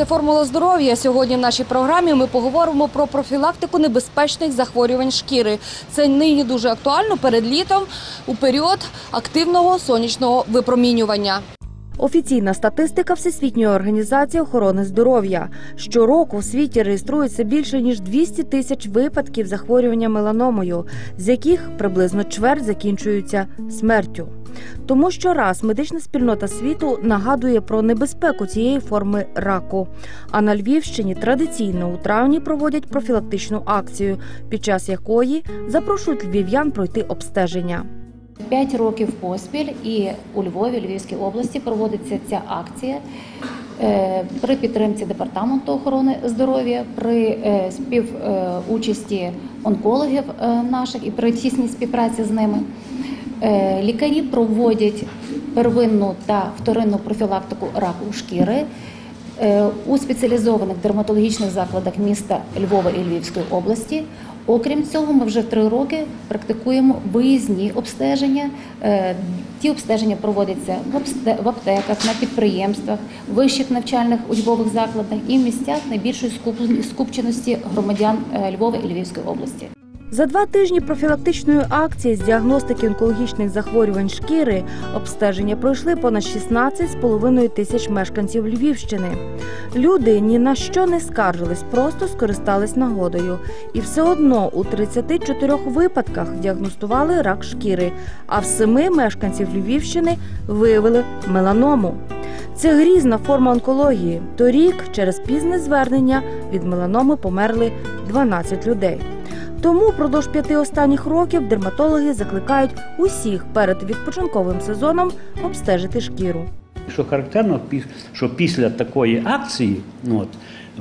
Це формула здоров'я. Сьогодні в нашій програмі ми поговоримо про профілактику небезпечних захворювань шкіри. Це нині дуже актуально перед літом у період активного сонячного випромінювання. Офіційна статистика Всесвітньої організації охорони здоров'я. Щороку в світі реєструється більше ніж 200 тисяч випадків захворювання меланомою, з яких приблизно чверть закінчуються смертю. Тому щораз медична спільнота світу нагадує про небезпеку цієї форми раку. А на Львівщині традиційно у травні проводять профілактичну акцію, під час якої запрошують львів'ян пройти обстеження. П'ять років поспіль і у Львові, Львівській області проводиться ця акція е, при підтримці департаменту охорони здоров'я, при е, співучасті онкологів е, наших і при тісній співпраці з ними. Лікарі проводять первинну та вторинну профілактику раку шкіри у спеціалізованих дерматологічних закладах міста Львова і Львівської області. Окрім цього, ми вже три роки практикуємо виїзні обстеження. Е, Ті обстеження проводяться в аптеках, на підприємствах, вищих навчальних учбових закладах і в місцях найбільшої скупченості громадян е, Львова і Львівської області. За два тижні профілактичної акції з діагностики онкологічних захворювань шкіри обстеження пройшли понад 16,5 тисяч мешканців Львівщини. Люди ні на що не скаржились, просто скористались нагодою. І все одно у 34 випадках діагностували рак шкіри, а в семи мешканців Львівщини виявили меланому. Це грізна форма онкології. Торік через пізне звернення від меланоми померли 12 людей. Тому впродовж п'яти останніх років дерматологи закликають усіх перед відпочинковим сезоном обстежити шкіру. Що характерно, що після такої акції ну, от,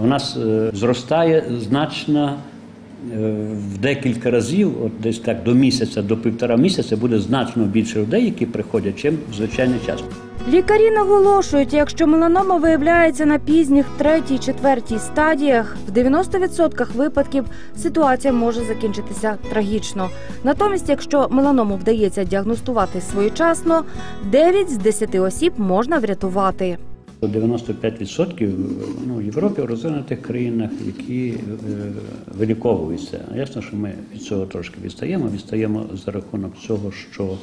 у нас е, зростає значно е, в декілька разів, от десь так до місяця, до півтора місяця буде значно більше людей, які приходять, чим в звичайний час. Лікарі наголошують, якщо меланома виявляється на пізніх третій, четвертій стадіях, в 90% випадків ситуація може закінчитися трагічно. Натомість, якщо меланому вдається діагностувати своєчасно, 9 з 10 осіб можна врятувати. 95% ну, в Європі, в розвинутих країнах, які е, виліковуються. Ясно, що ми від цього трошки відстаємо. Відстаємо за рахунок цього, що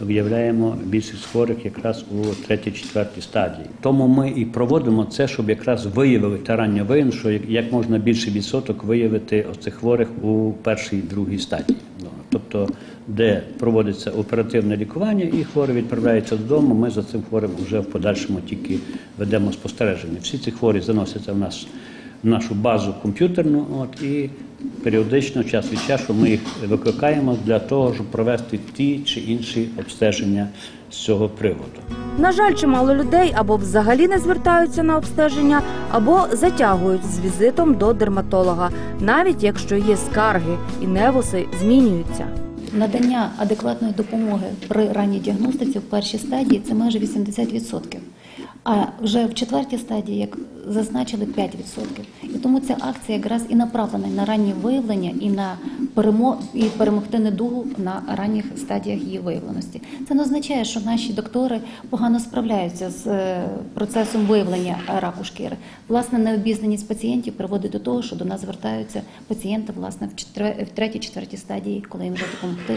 виявляємо більшість хворих якраз у третій, четвертій стадії. Тому ми і проводимо це, щоб якраз виявили та рання виявлено, що як- можна більше відсоток виявити оцих хворих у першій, другій стадії. Ну, Тобто, де проводиться оперативне лікування і хворий відправляється додому, ми за цим хворим вже в подальшому тільки ведемо спостереження. Всі ці хворі заносяться в нас нашу базу комп'ютерну, от і періодично, час від часу, ми їх викликаємо для того, щоб провести ті чи інші обстеження з цього приводу. На жаль, чимало людей або взагалі не звертаються на обстеження, або затягують з візитом до дерматолога, навіть якщо є скарги і невуси змінюються. Надання адекватної допомоги при ранній діагностиці в першій стадії це майже 80%. А вже в четвертій стадії, як зазначили, 5%. І тому ця акція якраз і направлена на раннє виявлення і на перемо... і перемогти недугу на ранніх стадіях її виявленості. Це не означає, що наші доктори погано справляються з е, процесом виявлення раку шкіри. Власне, необізнаність пацієнтів приводить до того, що до нас звертаються пацієнти власне в четвер- в третій, четвертій стадії, коли їм вже допомогти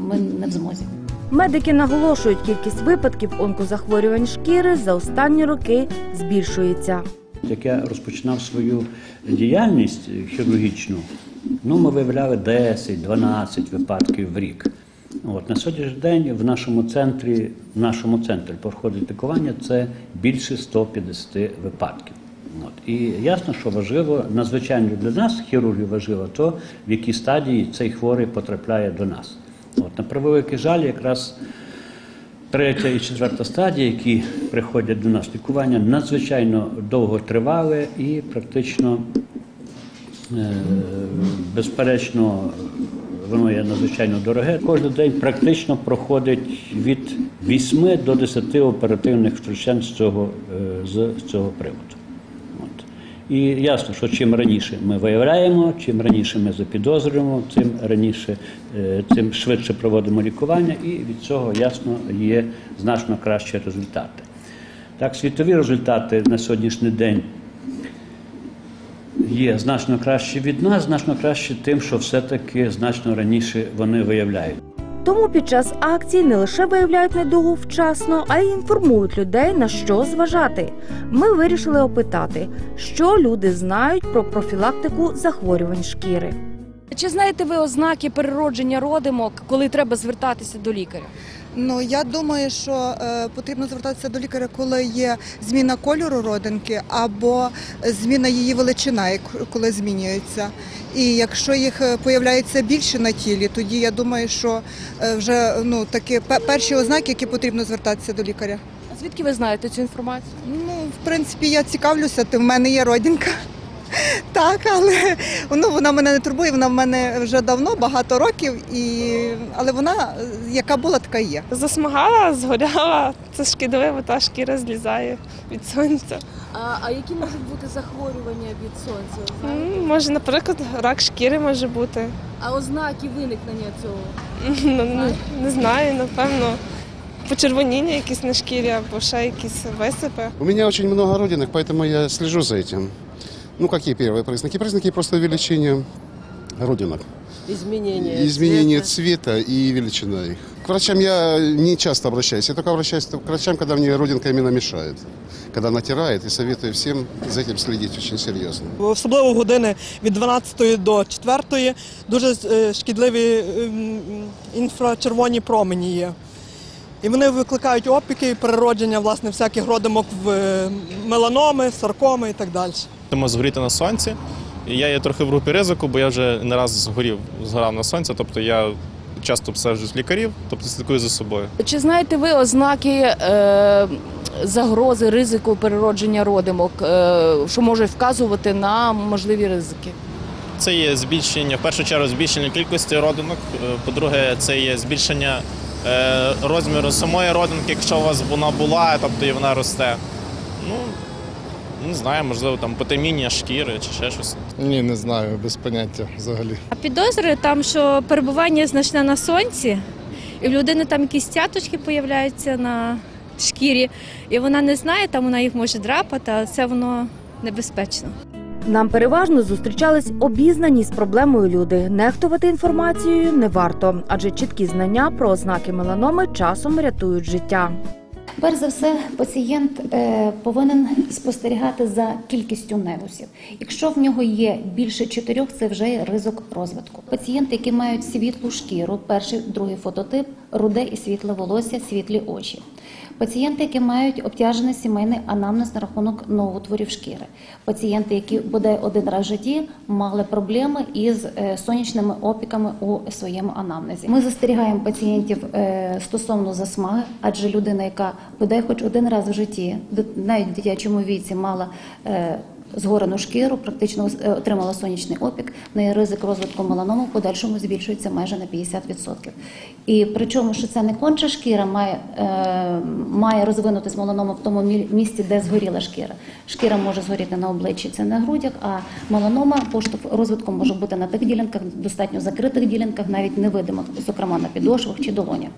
ми не в змозі. Медики наголошують, кількість випадків онкозахворювань шкіри за останні роки збільшується. Як я розпочинав свою діяльність хірургічну, ну ми виявляли 10-12 випадків в рік. От на сьогоднішній день в нашому центрі, в нашому центрі проходить лікування це більше 150 випадків. І ясно, що важливо, надзвичайно для нас, хірургів, важливо то, в якій стадії цей хворий потрапляє до нас. От, на превеликий жаль, якраз Третя і четверта стадія, які приходять до нас лікування, надзвичайно довго тривали і практично, е, безперечно, воно є надзвичайно дороге. Кожен день практично проходить від 8 до 10 оперативних втручань з цього, е, з цього приводу. І ясно, що чим раніше ми виявляємо, чим раніше ми запідозрюємо, тим раніше, е, тим швидше проводимо лікування, і від цього ясно є значно кращі результати. Так, світові результати на сьогоднішній день є значно кращі від нас, значно кращі тим, що все-таки значно раніше вони виявляють. Тому під час акцій не лише виявляють недугу вчасно, а й інформують людей на що зважати. Ми вирішили опитати, що люди знають про профілактику захворювань шкіри. Чи знаєте ви ознаки переродження родимок, коли треба звертатися до лікаря? Ну я думаю, що е, потрібно звертатися до лікаря, коли є зміна кольору родинки або зміна її величина, як- коли змінюється. І якщо їх е, появляється більше на тілі, тоді я думаю, що е, вже ну такі перші ознаки, які потрібно звертатися до лікаря. А звідки ви знаєте цю інформацію? Ну, в принципі, я цікавлюся, то в мене є родинка. Так, але ну, вона мене не турбує, вона в мене вже давно, багато років, і... але вона яка була, така і є. Засмагала, згоряла, це шкідливо, та шкіра злізає від сонця. А, а які можуть бути захворювання від сонця? М, Може, наприклад, рак шкіри може бути. А ознаки виникнення цього? Ну, не, не знаю, напевно. Почервоніння якісь на шкірі або ще якісь висипи. У меня очень много родинок, поэтому я слежу за этим. Ну, какие первые признаки? Признаки просто увеличения родинок. Изменение. Изменение цвета. цвета и величина их. К врачам я не часто обращаюсь. Я только обращаюсь к врачам, когда мне родинка именно мешает. Когда натирает, и советую всем за этим следить очень серьезно. особливо в години від 12 до 4 дуже е, шкідливі ем, інфрачервоні промені є. І вони викликають опіки і переродження власне всяких родимок в е, меланоми, саркоми і так далі. Тому згоріти на сонці. І я є трохи в групі ризику, бо я вже не раз згорів, згорав на сонці. Тобто я часто обстежуюсь лікарів, тобто слідкую за собою. Чи знаєте ви ознаки е, загрози ризику переродження родимок, е, що може вказувати на можливі ризики? Це є збільшення, в першу чергу, збільшення кількості родинок. Е, По-друге, це є збільшення е, розміру самої родинки, якщо у вас вона була, тобто і вона росте. Ну, не знаю, можливо, там потеміння шкіри чи ще щось. Ні, не знаю, без поняття взагалі. А підозри там, що перебування значне на сонці, і в людини там якісь цяточки появляються на шкірі, і вона не знає, там вона їх може драпати, а це воно небезпечно. Нам переважно зустрічались обізнані з проблемою люди. Нехтувати інформацією не варто, адже чіткі знання про ознаки меланоми часом рятують життя. Перш за все, пацієнт е, повинен спостерігати за кількістю невусів. Якщо в нього є більше чотирьох, це вже є ризик розвитку. Пацієнти, які мають світлу шкіру, перший, другий фототип, руде і світле волосся, світлі очі. Пацієнти, які мають обтяжений сімейний анамнез на рахунок новотворів шкіри. Пацієнти, які бодай один раз в житті мали проблеми із е, сонячними опіками у своєму анамнезі. Ми застерігаємо пацієнтів е, стосовно засмаги, адже людина, яка бодай хоч один раз в житті, навіть в дитячому віці, мала е, згорену шкіру, практично е, отримала сонячний опік, в неї ризик розвитку меланому в подальшому збільшується майже на 50%. І причому, що це не конча шкіра має, е, має розвинутись меланома в тому мі- місці, де згоріла шкіра. Шкіра може згоріти на обличчі, це на грудях, а меланома поштовх розвитку може бути на тих ділянках, достатньо закритих ділянках, навіть невидимих, зокрема на підошвах чи долонях.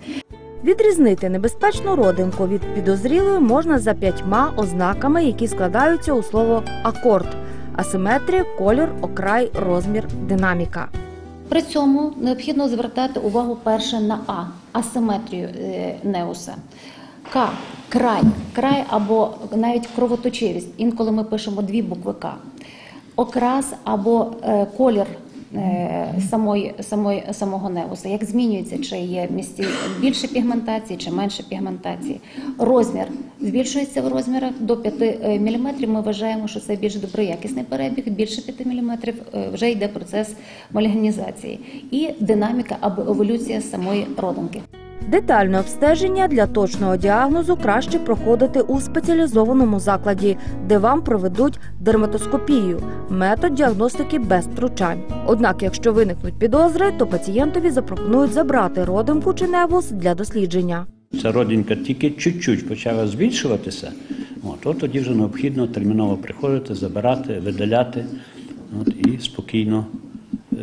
Відрізнити небезпечну родинку від підозрілої можна за п'ятьма ознаками, які складаються у слово акорд: асиметрія, колір, окрай, розмір, динаміка. При цьому необхідно звертати увагу перше на А асиметрію е, неуса. К край, край або навіть кровоточивість. Інколи ми пишемо дві букви К. Окрас або е, колір самої, самої, самого неуса. Як змінюється, чи є в місті більше пігментації, чи менше пігментації. Розмір збільшується в розмірах до 5 мм. Ми вважаємо, що це більш доброякісний перебіг, більше 5 мм вже йде процес малігнізації. І динаміка або еволюція самої родинки. Детальне обстеження для точного діагнозу краще проходити у спеціалізованому закладі, де вам проведуть дерматоскопію метод діагностики без втручань. Однак, якщо виникнуть підозри, то пацієнтові запропонують забрати родимку чи невус для дослідження. Ця родинка тільки чуть-чуть почала збільшуватися, от, то тоді вже необхідно терміново приходити, забирати, видаляти от, і спокійно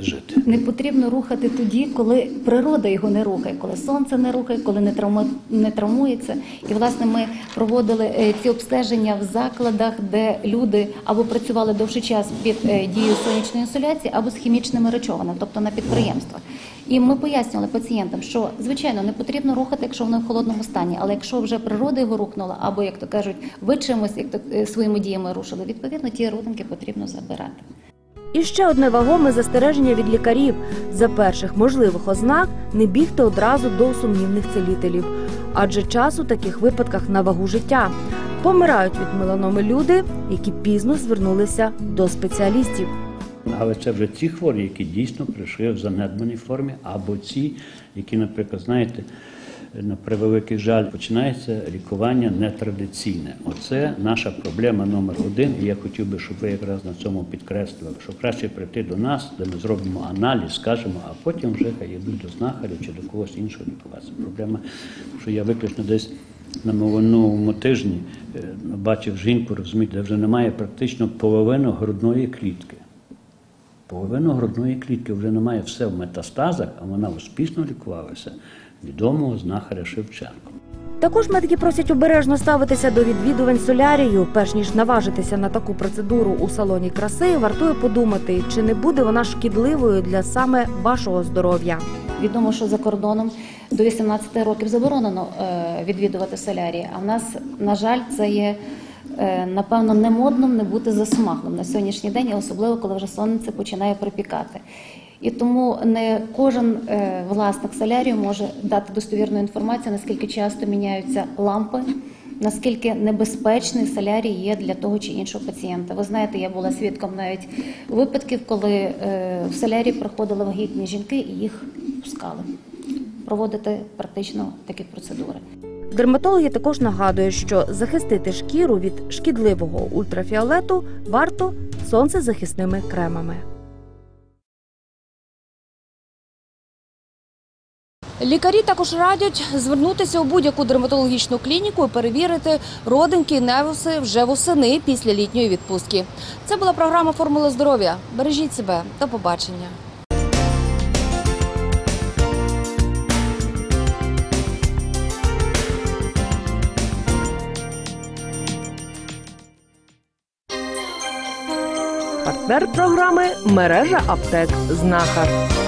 жити. Не потрібно рухати тоді, коли природа його не рухає, коли сонце не рухає, коли не травму- не травмується. І власне ми проводили е, ці обстеження в закладах, де люди або працювали довший час під е, дією сонячної інсоляції, або з хімічними речовинами, тобто на підприємствах. І ми пояснювали пацієнтам, що звичайно не потрібно рухати, якщо воно в холодному стані, але якщо вже природа його рухнула, або як то кажуть, ви чимось, як то е, своїми діями рушили, відповідно ті родинки потрібно забирати. І ще одне вагоме застереження від лікарів за перших можливих ознак не бігти одразу до сумнівних целітелів, адже час у таких випадках на вагу життя. Помирають від меланоми люди, які пізно звернулися до спеціалістів. Але це вже ті хворі, які дійсно прийшли в занедбаній формі, або ті, які, наприклад, знаєте, на превеликий жаль, починається лікування нетрадиційне. Оце наша проблема номер один. І я хотів би, щоб ви якраз на цьому підкреслили, що краще прийти до нас, де ми зробимо аналіз, скажемо, а потім вже хай йдуть до знахаря чи до когось іншого лікуватися. Проблема, що я виключно десь на минулому тижні е, бачив жінку, розумієте, де вже немає практично половини грудної клітки. Половину грудної клітки вже немає все в метастазах, а вона успішно лікувалася відомого знахаря Шевченко. Також медики просять обережно ставитися до відвідувань солярію. Перш ніж наважитися на таку процедуру у салоні краси, вартує подумати, чи не буде вона шкідливою для саме вашого здоров'я. Відомо, що за кордоном до 18 років заборонено е, відвідувати солярії. А в нас, на жаль, це є е, напевно не модним не бути засмаглим на сьогоднішній день, особливо коли вже сонце починає припікати. І тому не кожен е, власник солярію може дати достовірну інформацію, наскільки часто міняються лампи. Наскільки небезпечний солярій є для того чи іншого пацієнта? Ви знаєте, я була свідком навіть випадків, коли е, в солярій приходили вагітні жінки і їх пускали проводити практично такі процедури. Дерматологи також нагадують, що захистити шкіру від шкідливого ультрафіолету варто сонцезахисними кремами. Лікарі також радять звернутися у будь-яку дерматологічну клініку і перевірити родинки і невуси вже восени після літньої відпустки. Це була програма Формула здоров'я. Бережіть себе. До побачення. Партнер програми мережа аптек Знахар.